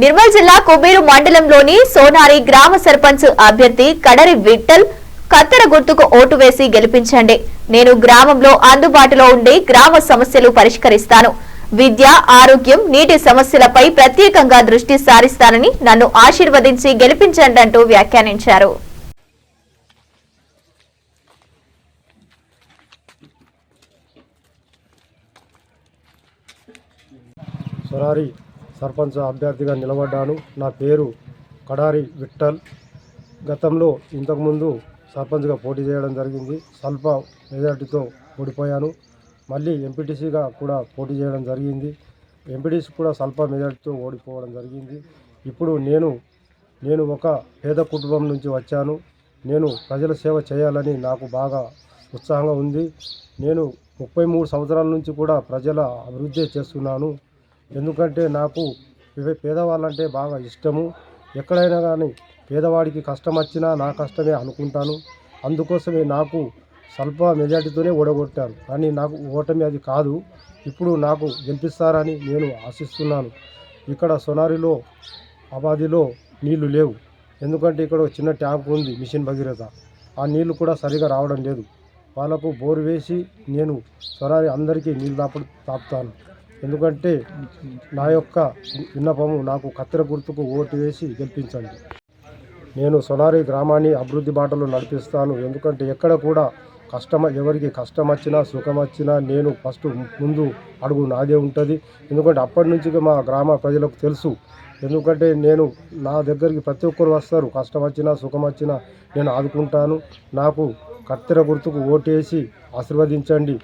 నిర్మల్ జిల్లా కుబేరు మండలంలోని సోనారి గ్రామ సర్పంచ్ అభ్యర్థి కడరి విట్టల్ కత్తెర గుర్తుకు ఓటు వేసి గెలిపించండి. నేను గ్రామంలో అందుబాటులో ఉండి గ్రామ సమస్యలు పరిష్కరిస్తాను. విద్య ఆరోగ్యం నీటి సమస్యలపై ప్రత్యేకంగా దృష్టి సారిస్తానని నన్ను ఆశీర్వదించి గెలిపించండి అంటూ వ్యాఖ్యానించారు. సొరారి సర్పంచ్ అభ్యర్థిగా నిలబడ్డాను. నా పేరు కడారి విఠల్. గతంలో ఇంతకుముందు సర్పంచ్గా పోటీ చేయడం జరిగింది. స్వల్ప మెజార్టీతో ఓడిపోయాను. మళ్ళీ ఎంపీటీసీగా కూడా పోటీ చేయడం జరిగింది. ఎంపీటీసీ కూడా స్వల్ప మెజార్టీతో ఓడిపోవడం జరిగింది. ఇప్పుడు నేను నేను ఒక పేద కుటుంబం నుంచి వచ్చాను. నేను ప్రజల సేవ చేయాలని నాకు బాగా ఉత్సాహంగా ఉంది. నేను ముప్పై మూడు సంవత్సరాల నుంచి కూడా ప్రజల అభివృద్ధి చేస్తున్నాను. ఎందుకంటే నాకు పేదవాళ్ళంటే బాగా ఇష్టము. ఎక్కడైనా కానీ పేదవాడికి కష్టం వచ్చినా నా కష్టమే అనుకుంటాను. అందుకోసమే నాకు స్వల్ప మెజార్టీతోనే ఓడగొట్టాను కానీ నాకు ఓటమి అది కాదు. ఇప్పుడు నాకు గెలిపిస్తారని నేను ఆశిస్తున్నాను. ఇక్కడ సొనారిలో అబాదిలో నీళ్ళు లేవు. ఎందుకంటే ఇక్కడ చిన్న ట్యాంక్ ఉంది మిషన్ భగీరథ. ఆ నీళ్ళు కూడా సరిగా రావడం లేదు. వాళ్ళకు బోరు వేసి నేను సొనారి అందరికీ నీళ్ళు తాపు తాపుతాను. ఎందుకంటే నా యొక్క విన్నపము నాకు కత్తెర గుర్తుకు ఓటు వేసి గెలిపించండి. నేను సొనారి గ్రామాన్ని అభివృద్ధి బాటలో నడిపిస్తాను. ఎందుకంటే ఎక్కడ కూడా కష్టం ఎవరికి కష్టం వచ్చినా సుఖం వచ్చినా నేను ఫస్ట్ ముందు అడుగు నాదే ఉంటుంది. ఎందుకంటే అప్పటి నుంచి మా గ్రామ ప్రజలకు తెలుసు. ఎందుకంటే నేను నా దగ్గరికి ప్రతి ఒక్కరు వస్తారు. కష్టం వచ్చినా సుఖం వచ్చినా నేను ఆదుకుంటాను. నాకు కత్తెర గుర్తుకు ఓటేసి ఆశీర్వదించండి.